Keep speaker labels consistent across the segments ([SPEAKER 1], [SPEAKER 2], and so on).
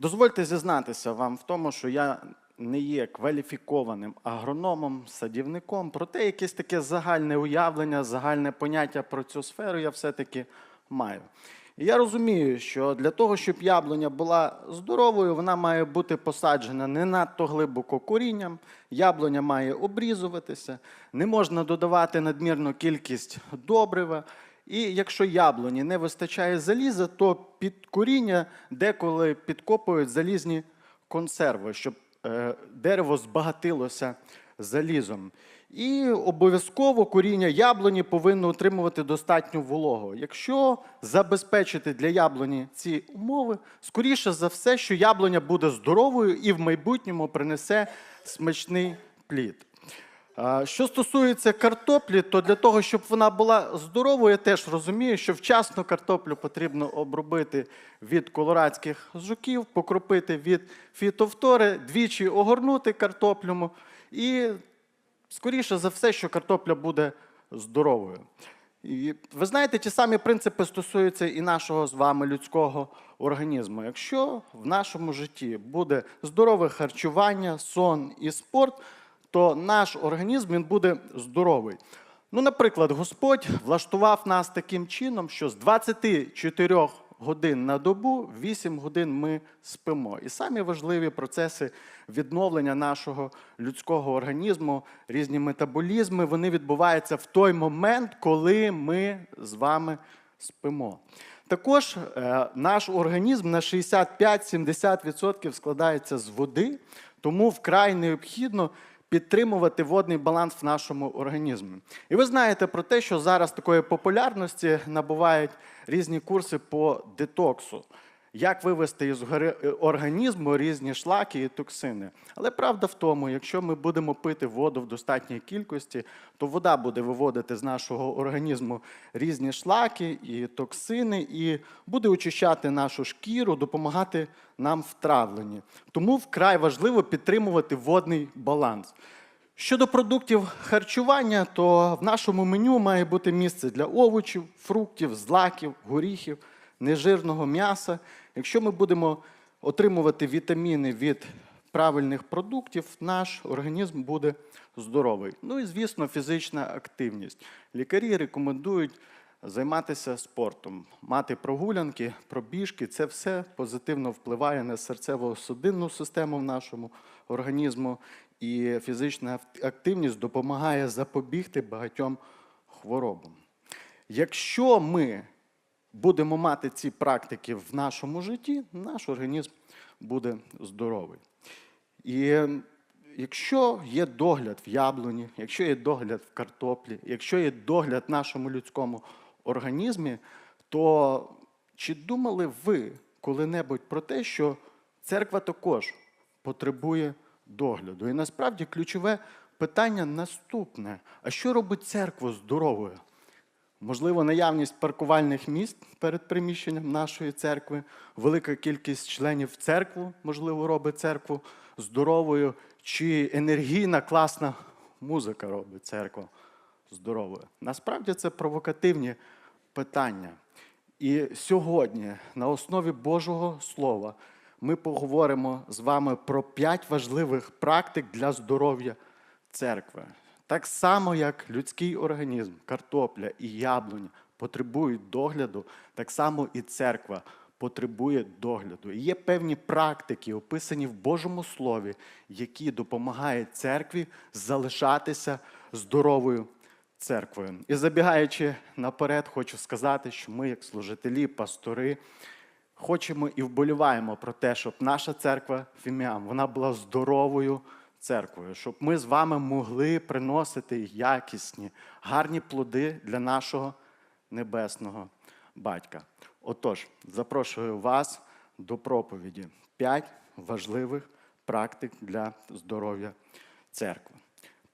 [SPEAKER 1] Дозвольте зізнатися вам в тому, що я не є кваліфікованим агрономом, садівником, проте якесь таке загальне уявлення, загальне поняття про цю сферу я все-таки маю. І я розумію, що для того, щоб яблуня була здоровою, вона має бути посаджена не надто глибоко корінням, яблуня має обрізуватися, не можна додавати надмірну кількість добрива. І якщо яблуні не вистачає заліза, то під коріння деколи підкопують залізні консерви, щоб е, дерево збагатилося залізом. І обов'язково коріння яблуні повинно отримувати достатню вологу. Якщо забезпечити для яблуні ці умови, скоріше за все, що яблуня буде здоровою і в майбутньому принесе смачний плід. Що стосується картоплі, то для того, щоб вона була здоровою, я теж розумію, що вчасно картоплю потрібно обробити від колорадських жуків, покропити від фітовтори, двічі огорнути картоплю. І скоріше за все, що картопля буде здоровою. І ви знаєте, ті самі принципи стосуються і нашого з вами людського організму. Якщо в нашому житті буде здорове харчування, сон і спорт, то наш організм він буде здоровий. Ну, наприклад, Господь влаштував нас таким чином, що з 24 годин на добу 8 годин ми спимо. І самі важливі процеси відновлення нашого людського організму, різні метаболізми, вони відбуваються в той момент, коли ми з вами спимо. Також е, наш організм на 65-70% складається з води, тому вкрай необхідно підтримувати водний баланс в нашому організмі. І ви знаєте про те, що зараз такої популярності набувають різні курси по детоксу. Як вивести із організму різні шлаки і токсини. Але правда в тому, якщо ми будемо пити воду в достатній кількості, то вода буде виводити з нашого організму різні шлаки і токсини, і буде очищати нашу шкіру, допомагати нам в травленні. Тому вкрай важливо підтримувати водний баланс. Щодо продуктів харчування, то в нашому меню має бути місце для овочів, фруктів, злаків, горіхів, нежирного м'яса. Якщо ми будемо отримувати вітаміни від правильних продуктів, наш організм буде здоровий. Ну і, звісно, фізична активність. Лікарі рекомендують займатися спортом, мати прогулянки, пробіжки. Це все позитивно впливає на серцево-судинну систему в нашому організму. І фізична активність допомагає запобігти багатьом хворобам. Якщо ми будемо мати ці практики в нашому житті, наш організм буде здоровий. І якщо є догляд в яблуні, якщо є догляд в картоплі, якщо є догляд в нашому людському організмі, то чи думали ви коли-небудь про те, що церква також потребує догляду? І насправді ключове питання наступне: а що робить церкву здоровою? Можливо, наявність паркувальних місць перед приміщенням нашої церкви, велика кількість членів церкви, можливо, робить церкву здоровою, чи енергійна, класна музика робить церкву здоровою. Насправді це провокативні питання. І сьогодні, на основі Божого Слова, ми поговоримо з вами про п'ять важливих практик для здоров'я церкви. Так само, як людський організм, картопля і яблуня потребують догляду, так само і церква потребує догляду. І є певні практики, описані в Божому Слові, які допомагають церкві залишатися здоровою церквою. І забігаючи наперед, хочу сказати, що ми, як служителі, пастори, хочемо і вболіваємо про те, щоб наша церква Фіміам вона була здоровою церквою, щоб ми з вами могли приносити якісні, гарні плоди для нашого небесного батька. Отож, запрошую вас до проповіді п'ять важливих практик для здоров'я церкви.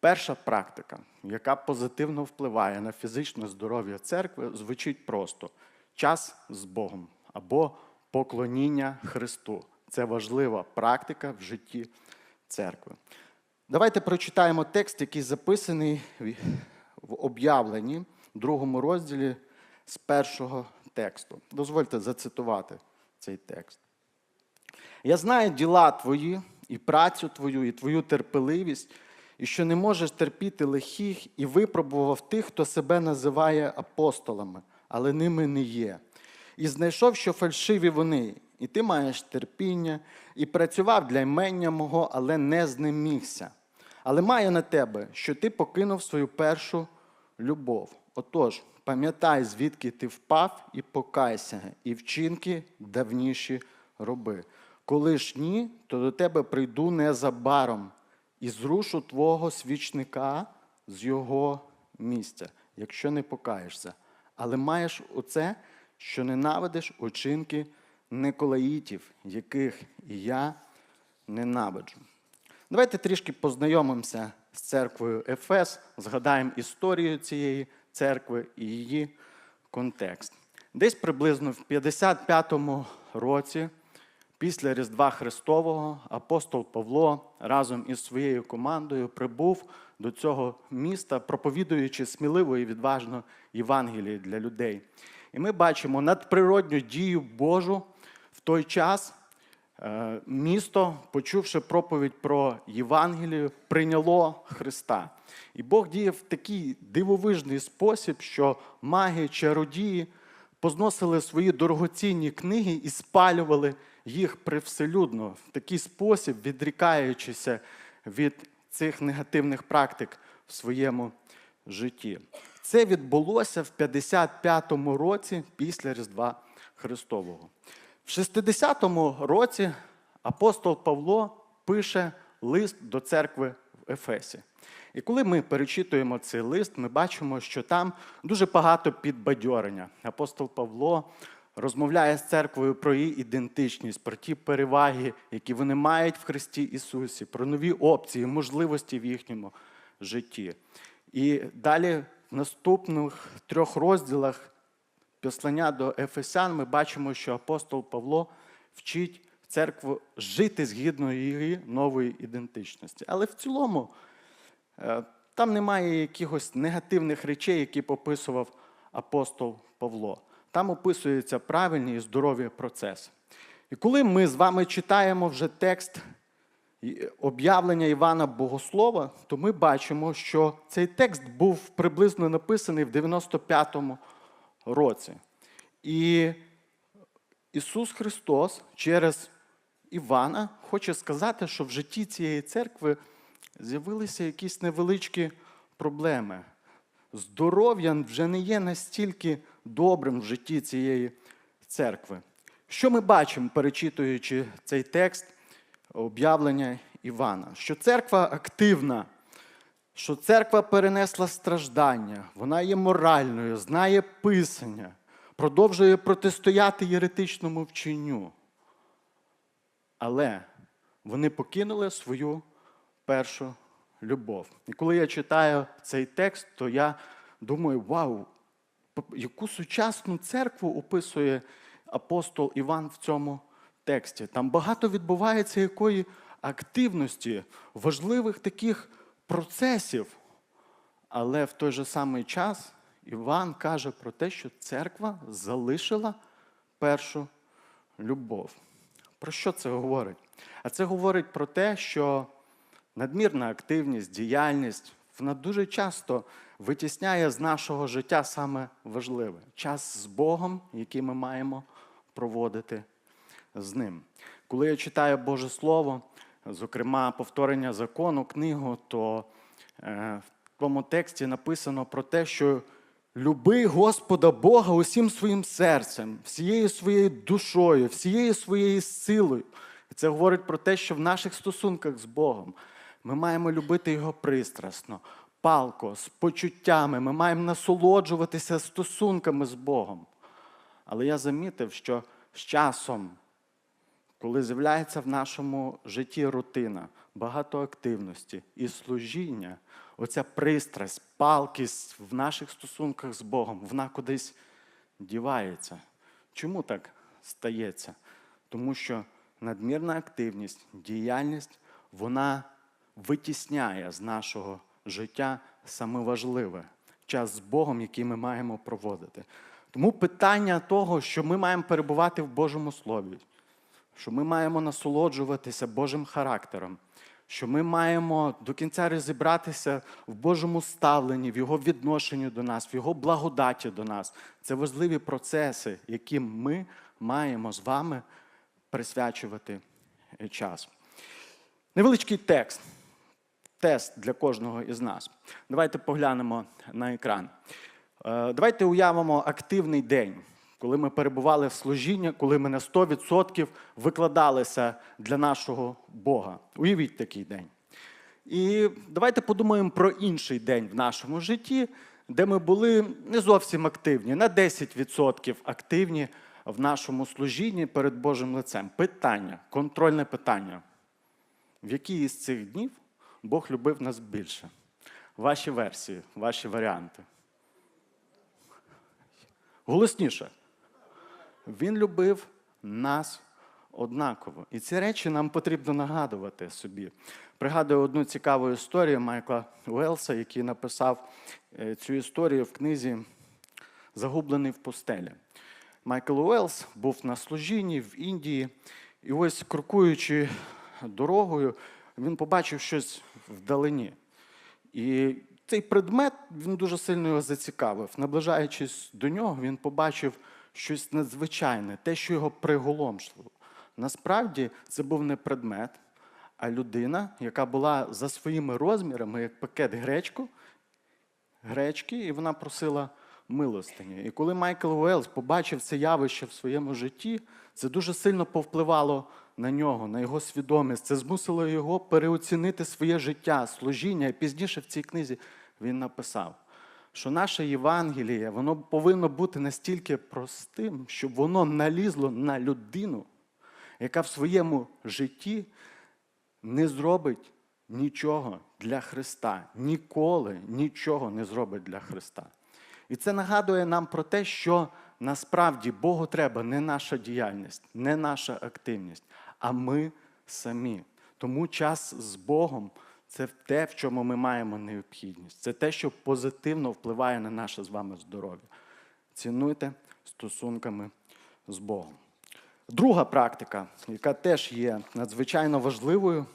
[SPEAKER 1] Перша практика, яка позитивно впливає на фізичне здоров'я церкви, звучить просто: час з Богом або поклоніння Христу. Це важлива практика в житті церкви. Давайте прочитаємо текст, який записаний в об'явленні, другому розділі з першого тексту. Дозвольте зацитувати цей текст. Я знаю діла твої, і працю твою, і твою терпеливість, і що не можеш терпіти лихих, і випробував тих, хто себе називає апостолами, але ними не є. І знайшов, що фальшиві вони, і ти маєш терпіння, і працював для імення мого, але не знемігся. Але маю на тебе, що ти покинув свою першу любов. Отож, пам'ятай, звідки ти впав, і покайся, і вчинки давніші роби. Коли ж ні, то до тебе прийду незабаром і зрушу твого свічника з його місця, якщо не покаєшся. Але маєш оце, що ненавидиш учинки неколаїтів, яких я ненавиджу. Давайте трішки познайомимося з церквою Ефес, згадаємо історію цієї церкви і її контекст. Десь приблизно в 55-му році, після Різдва Христового, апостол Павло разом із своєю командою прибув до цього міста, проповідуючи сміливо і відважно Євангеліє для людей. І ми бачимо надприродню дію Божу той час. Е, Місто, почувши проповідь про Євангелію, прийняло Христа. І Бог діяв в такий дивовижний спосіб, що маги, чародії позносили свої дорогоцінні книги і спалювали їх привселюдно, в такий спосіб, відрікаючися від цих негативних практик в своєму житті. Це відбулося в 55-му році після Різдва Христового. В 60-му році апостол Павло пише лист до церкви в Ефесі. І коли ми перечитуємо цей лист, ми бачимо, що там дуже багато підбадьорення. Апостол Павло розмовляє з церквою про її ідентичність, про ті переваги, які вони мають в Христі Ісусі, про нові опції, можливості в їхньому житті. І далі в наступних трьох розділах Послання до Ефесян ми бачимо, що апостол Павло вчить церкву жити згідно її нової ідентичності. Але в цілому е, там немає якихось негативних речей, які пописував апостол Павло. Там описуються правильні і здорові процеси. І коли ми з вами читаємо вже текст об'явлення Івана Богослова, то ми бачимо, що цей текст був приблизно написаний в 95-му році. І Ісус Христос через Івана хоче сказати, що в житті цієї церкви з'явилися якісь невеличкі проблеми. Здоров'я вже не є настільки добрим в житті цієї церкви. Що ми бачимо, перечитуючи цей текст об'явлення Івана? Що церква активна що церква перенесла страждання, вона є моральною, знає писання, продовжує протистояти єретичному вченню. Але вони покинули свою першу любов. І коли я читаю цей текст, то я думаю, вау, яку сучасну церкву описує апостол Іван в цьому тексті. Там багато відбувається якої активності, важливих таких процесів. Але в той же самий час Іван каже про те, що церква залишила першу любов. Про що це говорить? А це говорить про те, що надмірна активність, діяльність вона дуже часто витісняє з нашого життя саме важливе час з Богом, який ми маємо проводити з ним. Коли я читаю Боже Слово, зокрема повторення закону, книгу, то е, в тому тексті написано про те, що люби Господа Бога усім своїм серцем, всією своєю душою, всією своєю силою. І це говорить про те, що в наших стосунках з Богом ми маємо любити Його пристрасно, палко, з почуттями, ми маємо насолоджуватися стосунками з Богом. Але я замітив, що з часом коли з'являється в нашому житті рутина, багато активності і служіння, оця пристрасть, палкість в наших стосунках з Богом, вона кудись дівається. Чому так стається? Тому що надмірна активність, діяльність, вона витісняє з нашого життя саме важливе час з Богом, який ми маємо проводити. Тому питання того, що ми маємо перебувати в Божому Слові що ми маємо насолоджуватися Божим характером, що ми маємо до кінця розібратися в Божому ставленні, в Його відношенні до нас, в Його благодаті до нас. Це важливі процеси, яким ми маємо з вами присвячувати е, час. Невеличкий текст, тест для кожного із нас. Давайте поглянемо на екран. Е, Давайте уявимо активний день, коли ми перебували в служінні, коли ми на 100% викладалися для нашого Бога. Уявіть такий день. І давайте подумаємо про інший день в нашому житті, де ми були не зовсім активні, на 10% активні в нашому служінні перед Божим лицем. Питання, контрольне питання. В який із цих днів Бог любив нас більше? Ваші версії, ваші варіанти. Голосніше. Він любив нас однаково. І ці речі нам потрібно нагадувати собі. Пригадую одну цікаву історію Майкла Уелса, який написав е, цю історію в книзі Загублений в пустелі. Майкл Уелс був на служінні в Індії, і ось крокуючи дорогою, він побачив щось вдалині. І цей предмет він дуже сильно його зацікавив. Наближаючись до нього, він побачив щось надзвичайне, те, що його приголомшило. Насправді це був не предмет, а людина, яка була за своїми розмірами, як пакет гречку, гречки, і вона просила милостині. І коли Майкл Уелс побачив це явище в своєму житті, це дуже сильно повпливало на нього, на його свідомість. Це змусило його переоцінити своє життя, служіння. І пізніше в цій книзі він написав, що наше Євангеліє воно повинно бути настільки простим, щоб воно налізло на людину, яка в своєму житті не зробить нічого для Христа. Ніколи нічого не зробить для Христа. І це нагадує нам про те, що насправді Богу треба не наша діяльність, не наша активність, а ми самі. Тому час з Богом це те, в чому ми маємо необхідність. Це те, що позитивно впливає на наше з вами здоров'я. Цінуйте стосунками з Богом. Друга практика, яка теж є надзвичайно важливою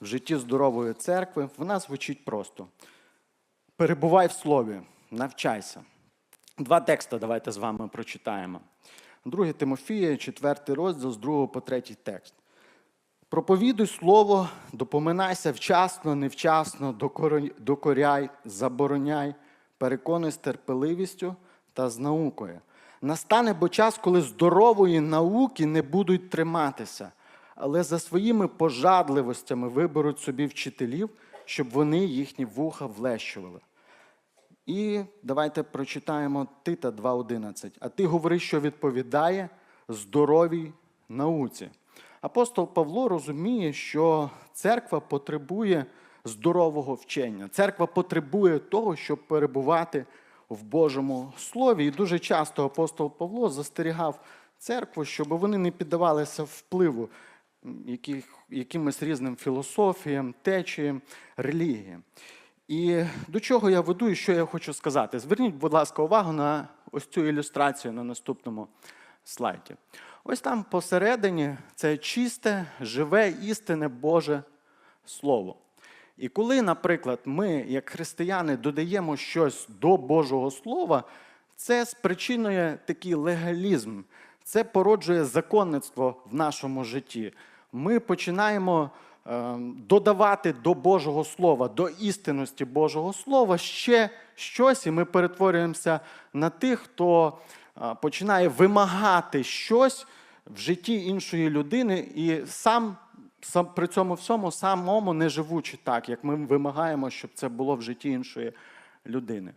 [SPEAKER 1] в житті здорової церкви, вона звучить просто: перебувай в слові, навчайся. Два тексти давайте з вами прочитаємо. 2 Тимофія, 4 розділ з 2 по 3 текст. Проповідуй слово, допоминайся вчасно, невчасно, докоряй- забороняй, переконуй з терпеливістю та з наукою. Настане бо час, коли здорової науки не будуть триматися, але за своїми пожадливостями виберуть собі вчителів, щоб вони їхні вуха влещували. І давайте прочитаємо Тита 2.11. А ти говори, що відповідає здоровій науці. Апостол Павло розуміє, що церква потребує здорового вчення. Церква потребує того, щоб перебувати в Божому Слові. І дуже часто апостол Павло застерігав церкву, щоб вони не піддавалися впливу яких, якимось різним філософіям, течіям, релігіям. І до чого я веду і що я хочу сказати? Зверніть, будь ласка, увагу на ось цю ілюстрацію на наступному слайді. Ось там посередині це чисте, живе, істинне Боже Слово. І коли, наприклад, ми, як християни, додаємо щось до Божого Слова, це спричинує такий легалізм, це породжує законництво в нашому житті. Ми починаємо е, додавати до Божого Слова, до істинності Божого Слова ще щось, і ми перетворюємося на тих, хто е, починає вимагати щось в житті іншої людини і сам при цьому всьому самому не живучи так, як ми вимагаємо, щоб це було в житті іншої людини.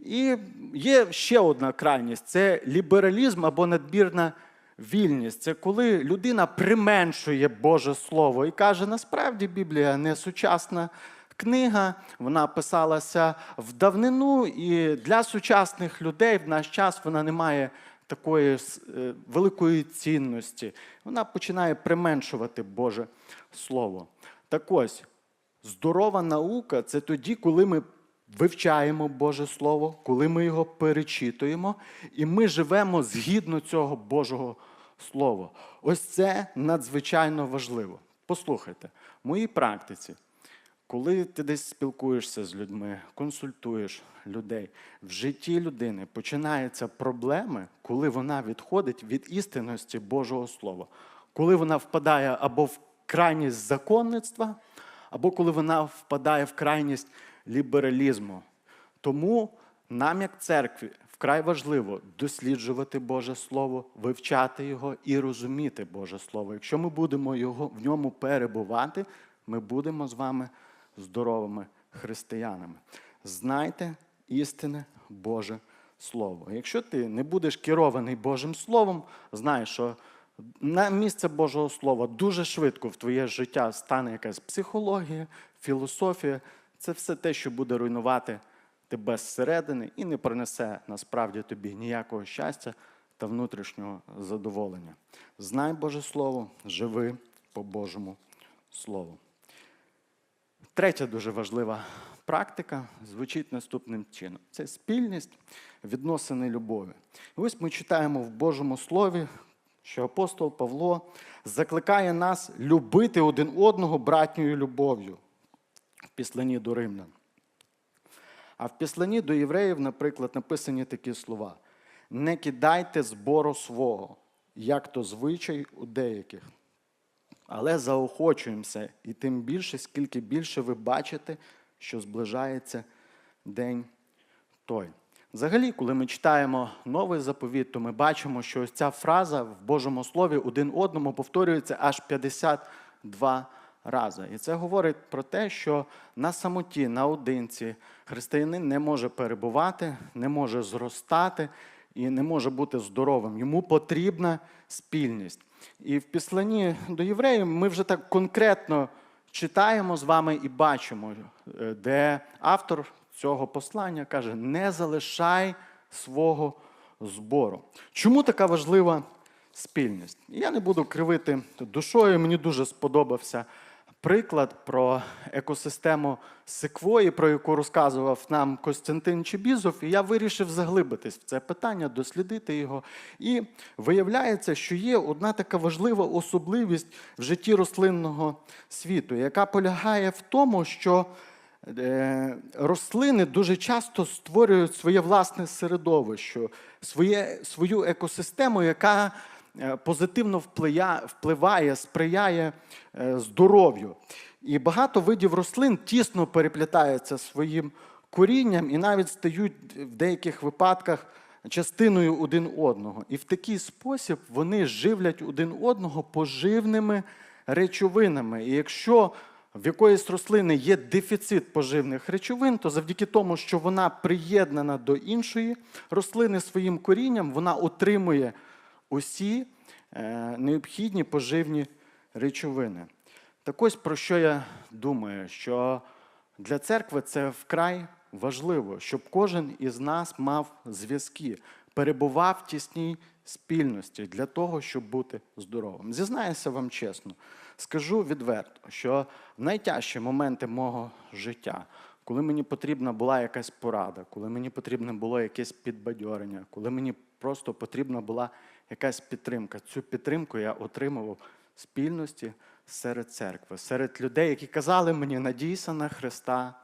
[SPEAKER 1] І є ще одна крайність це лібералізм або надбірна вільність. Це коли людина применшує Боже Слово і каже, насправді Біблія не сучасна книга, вона писалася в давнину, і для сучасних людей в наш час вона не має такої е, великої цінності. Вона починає применшувати Боже Слово. Так ось, здорова наука це тоді, коли ми вивчаємо Боже Слово, коли ми його перечитуємо, і ми живемо згідно цього Божого Слово. Ось це надзвичайно важливо. Послухайте, в моїй практиці, коли ти десь спілкуєшся з людьми, консультуєш людей, в житті людини починаються проблеми, коли вона відходить від істинності Божого Слова, коли вона впадає або в крайність законництва, або коли вона впадає в крайність лібералізму. Тому нам, як церкві, вкрай важливо досліджувати Боже Слово, вивчати його і розуміти Боже Слово. Якщо ми будемо його, в ньому перебувати, ми будемо з вами здоровими християнами. Знайте істинне Боже Слово. Якщо ти не будеш керований Божим Словом, знай, що на місце Божого Слова дуже швидко в твоє життя стане якась психологія, філософія. Це все те, що буде руйнувати тебе зсередини і не принесе насправді тобі ніякого щастя та внутрішнього задоволення. Знай Боже Слово, живи по Божому Слову. Третя дуже важлива практика звучить наступним чином: це спільність, відносини любові. І ось ми читаємо в Божому Слові, що апостол Павло закликає нас любити один одного братньою любов'ю в післанні до римлян. А в післанні до євреїв, наприклад, написані такі слова: не кидайте збору свого, як то звичай у деяких. Але заохочуємося, і тим більше, скільки більше ви бачите, що зближається день той. Взагалі, коли ми читаємо новий заповіт, то ми бачимо, що ось ця фраза в Божому Слові один одному повторюється аж 52 рази. І це говорить про те, що на самоті, наодинці християнин не може перебувати, не може зростати і не може бути здоровим. Йому потрібна спільність. І в післанні до євреїв ми вже так конкретно читаємо з вами і бачимо, е, де автор цього послання каже: не залишай свого збору. Чому така важлива спільність? Я не буду кривити душою. Мені дуже сподобався приклад про екосистему секвої, про яку розказував нам Костянтин Чебізов, і я вирішив заглибитись в це питання, дослідити його. І виявляється, що є одна така важлива особливість в житті рослинного світу, яка полягає в тому, що е, рослини дуже часто створюють своє власне середовище, своє, свою екосистему, яка позитивно впливає, впливає сприяє е, здоров'ю. І багато видів рослин тісно переплітаються своїм корінням і навіть стають в деяких випадках частиною один одного. І в такий спосіб вони живлять один одного поживними речовинами. І якщо в якоїсь рослини є дефіцит поживних речовин, то завдяки тому, що вона приєднана до іншої рослини своїм корінням, вона отримує усі е, необхідні поживні речовини. Так ось про що я думаю, що для церкви це вкрай важливо, щоб кожен із нас мав зв'язки, перебував в тісній спільності для того, щоб бути здоровим. Зізнаюся вам чесно, скажу відверто, що найтяжчі моменти мого життя, коли мені потрібна була якась порада, коли мені потрібне було якесь підбадьорення, коли мені просто потрібна була якась підтримка, цю підтримку я отримував в спільності серед церкви, серед людей, які казали мені, надійся на Христа,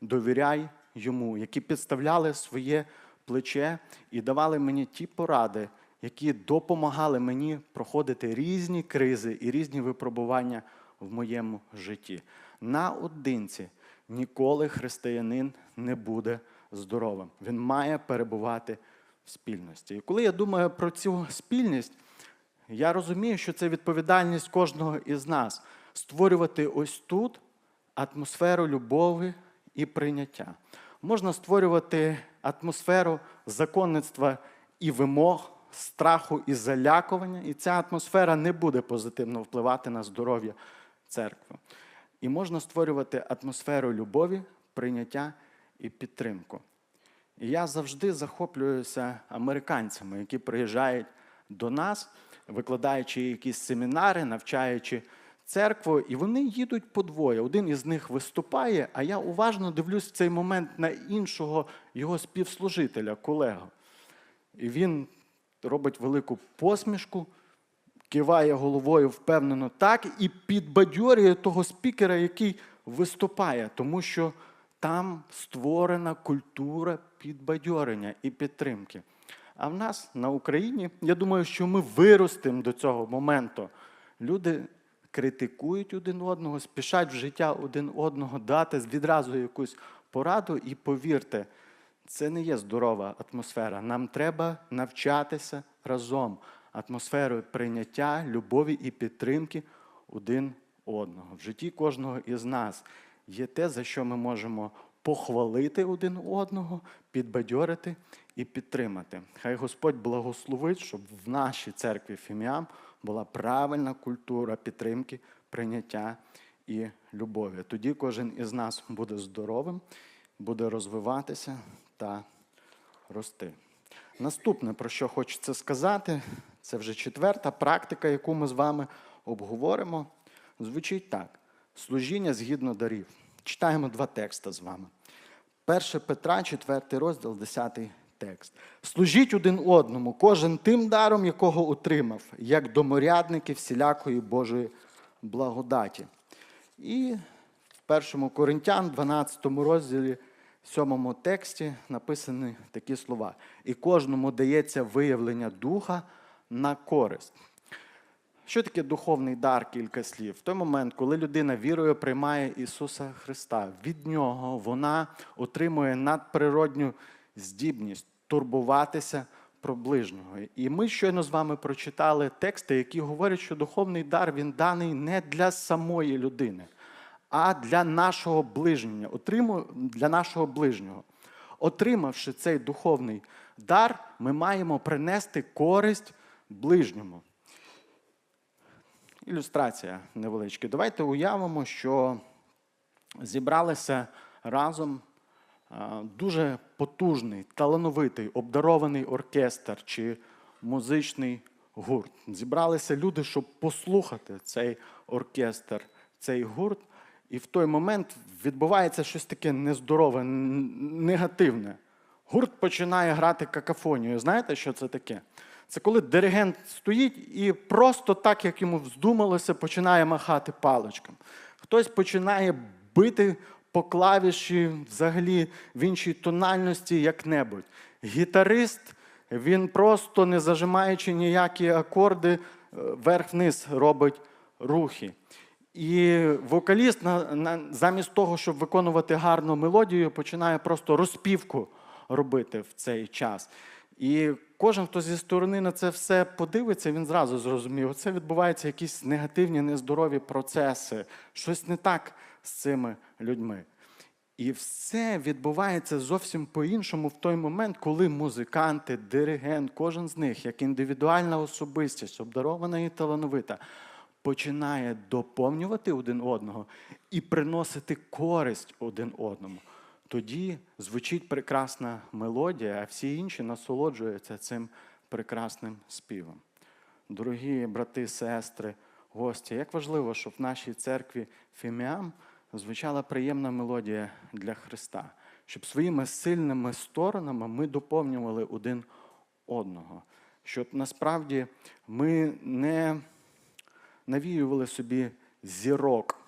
[SPEAKER 1] довіряй йому, які підставляли своє плече і давали мені ті поради, які допомагали мені проходити різні кризи і різні випробування в моєму житті. Наодинці ніколи християнин не буде здоровим. Він має перебувати спільності. І коли я думаю про цю спільність, я розумію, що це відповідальність кожного із нас створювати ось тут атмосферу любові і прийняття. Можна створювати атмосферу законництва і вимог, страху і залякування, і ця атмосфера не буде позитивно впливати на здоров'я церкви. І можна створювати атмосферу любові, прийняття і підтримку. І я завжди захоплююся американцями, які приїжджають до нас, викладаючи якісь семінари, навчаючи церкву, і вони їдуть по двоє. Один із них виступає, а я уважно дивлюсь в цей момент на іншого його співслужителя, колегу. І він робить велику посмішку, киває головою впевнено так і підбадьорює того спікера, який виступає, тому що там створена культура підбадьорення і підтримки. А в нас на Україні, я думаю, що ми виростемо до цього моменту. Люди критикують один одного, спішать в життя один одного дати відразу якусь пораду, і повірте, це не є здорова атмосфера. Нам треба навчатися разом атмосферою прийняття, любові і підтримки один одного. В житті кожного із нас є те, за що ми можемо похвалити один одного, підбадьорити і підтримати. Хай Господь благословить, щоб в нашій церкві Фіміам була правильна культура підтримки, прийняття і любові. Тоді кожен із нас буде здоровим, буде розвиватися та рости. Наступне, про що хочеться сказати, це вже четверта практика, яку ми з вами обговоримо. Звучить так: служіння згідно дарів. Читаємо два текста з вами. 1 Петра, 4 розділ, 10 текст. Служіть один одному, кожен тим даром, якого отримав, як доморядники всілякої Божої благодаті. І в 1 Коринтян, 12 розділі, 7 тексті написані такі слова. І кожному дається виявлення духа на користь. Що таке духовний дар? Кілька слів. В той момент, коли людина вірою приймає Ісуса Христа, від Нього вона отримує надприродню здібність турбуватися про ближнього. І ми щойно з вами прочитали тексти, які говорять, що духовний дар він даний не для самої людини, а для нашого ближнього, для нашого ближнього. Отримавши цей духовний дар, ми маємо принести користь ближньому. Ілюстрація невеличка. Давайте уявимо, що зібралися разом дуже потужний, талановитий, обдарований оркестр чи музичний гурт. Зібралися люди, щоб послухати цей оркестр, цей гурт. І в той момент відбувається щось таке нездорове, негативне. Гурт починає грати какафонію. Знаєте, що це таке? Це коли диригент стоїть і просто так, як йому вздумалося, починає махати паличком. Хтось починає бити по клавіші взагалі в іншій тональності як-небудь. Гітарист, він просто не зажимаючи ніякі акорди, е, вверх-вниз робить рухи. І вокаліст замість того, щоб виконувати гарну мелодію, починає просто розпівку робити в цей час. І кожен, хто зі сторони на це все подивиться, він зразу зрозумів, це відбуваються якісь негативні, нездорові процеси, щось не так з цими людьми. І все відбувається зовсім по-іншому в той момент, коли музиканти, диригент, кожен з них, як індивідуальна особистість, обдарована і талановита, починає доповнювати один одного і приносити користь один одному. Тоді звучить прекрасна мелодія, а всі інші насолоджуються цим прекрасним співом. Дорогі брати, сестри, гості, як важливо, щоб в нашій церкві Фіміам звучала приємна мелодія для Христа, щоб своїми сильними сторонами ми доповнювали один одного, щоб насправді ми не навіювали собі зірок,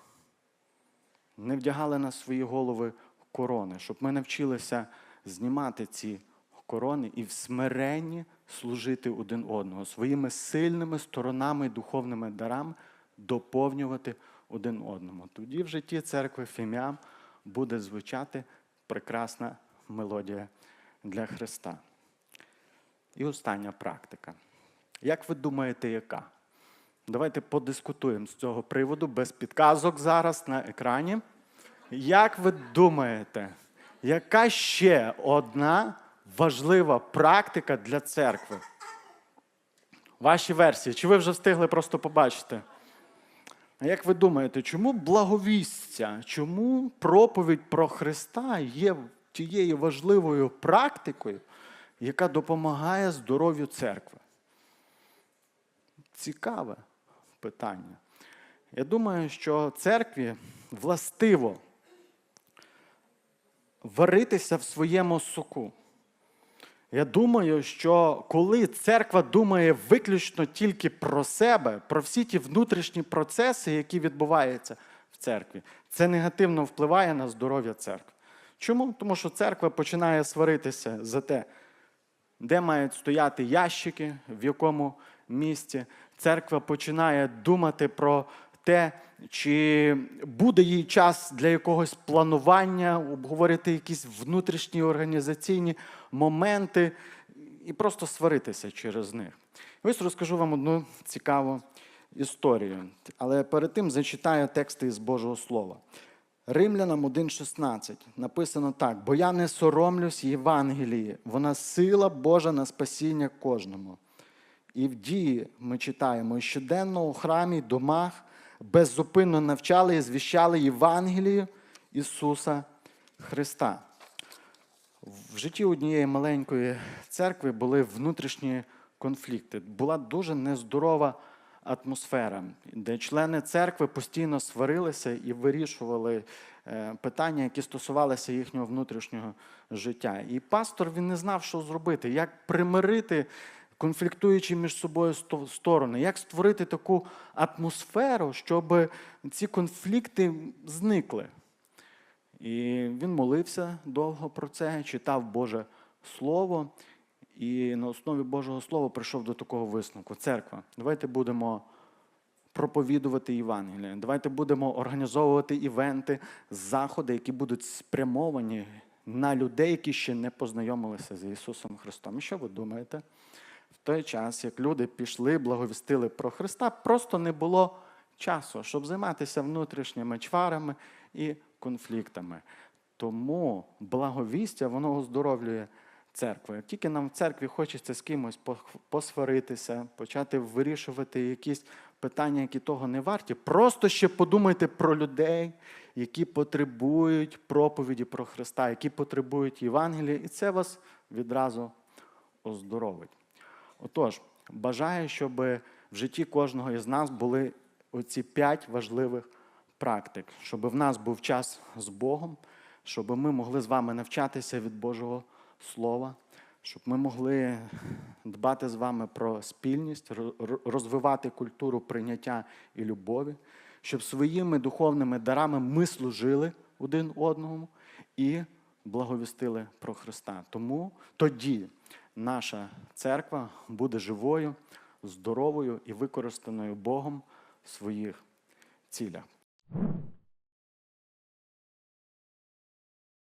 [SPEAKER 1] не вдягали на свої голови корони, щоб ми навчилися знімати ці корони і в смиренні служити один одного, своїми сильними сторонами, духовними дарами доповнювати один одному. Тоді в житті церкви Фіміам буде звучати прекрасна мелодія для Христа. І остання практика. Як ви думаєте, яка? Давайте подискутуємо з цього приводу без підказок зараз на екрані. Як ви думаєте, яка ще одна важлива практика для церкви? Ваші версії, чи ви вже встигли просто побачити? Як ви думаєте, чому благовістя, чому проповідь про Христа є тією важливою практикою, яка допомагає здоров'ю церкви? Цікаве питання. Я думаю, що церкві властиво варитися в своєму соку. Я думаю, що коли церква думає виключно тільки про себе, про всі ті внутрішні процеси, які відбуваються в церкві, це негативно впливає на здоров'я церкви. Чому? Тому що церква починає сваритися за те, де мають стояти ящики, в якому місці. Церква починає думати про те, чи буде їй час для якогось планування, обговорити якісь внутрішні організаційні моменти і просто сваритися через них. Ось розкажу вам одну цікаву історію. Але перед тим зачитаю тексти із Божого Слова. Римлянам 1,16 написано так: бо я не соромлюсь Євангелії, вона сила Божа на спасіння кожному. І в дії ми читаємо, щоденно у храмі, домах беззупинно навчали і звіщали Євангелію Ісуса Христа. В житті однієї маленької церкви були внутрішні конфлікти. Була дуже нездорова атмосфера, де члени церкви постійно сварилися і вирішували е, питання, які стосувалися їхнього внутрішнього життя. І пастор він не знав, що зробити, як примирити конфліктуючі між собою сто- сторони, як створити таку атмосферу, щоб ці конфлікти зникли. І він молився довго про це, читав Боже Слово, і на основі Божого Слова прийшов до такого висновку. Церква, давайте будемо проповідувати Євангеліє. Давайте будемо організовувати івенти, заходи, які будуть спрямовані на людей, які ще не познайомилися з Ісусом Христом. І що ви думаєте? Той час, як люди пішли, благовістили про Христа, просто не було часу, щоб займатися внутрішніми чварами і конфліктами. Тому благовістя воно оздоровлює церкву. Як тільки нам в церкві хочеться з кимось посваритися, почати вирішувати якісь питання, які того не варті, просто ще подумайте про людей, які потребують проповіді про Христа, які потребують Євангелія, і це вас відразу оздоровить. Отож, бажаю, щоб в житті кожного із нас були оці п'ять важливих практик, щоб в нас був час з Богом, щоб ми могли з вами навчатися від Божого Слова, щоб ми могли дбати з вами про спільність, розвивати культуру прийняття і любові, щоб своїми духовними дарами ми служили один одному і благовістили про Христа. Тому тоді наша церква буде живою, здоровою і використаною Богом в своїх цілях.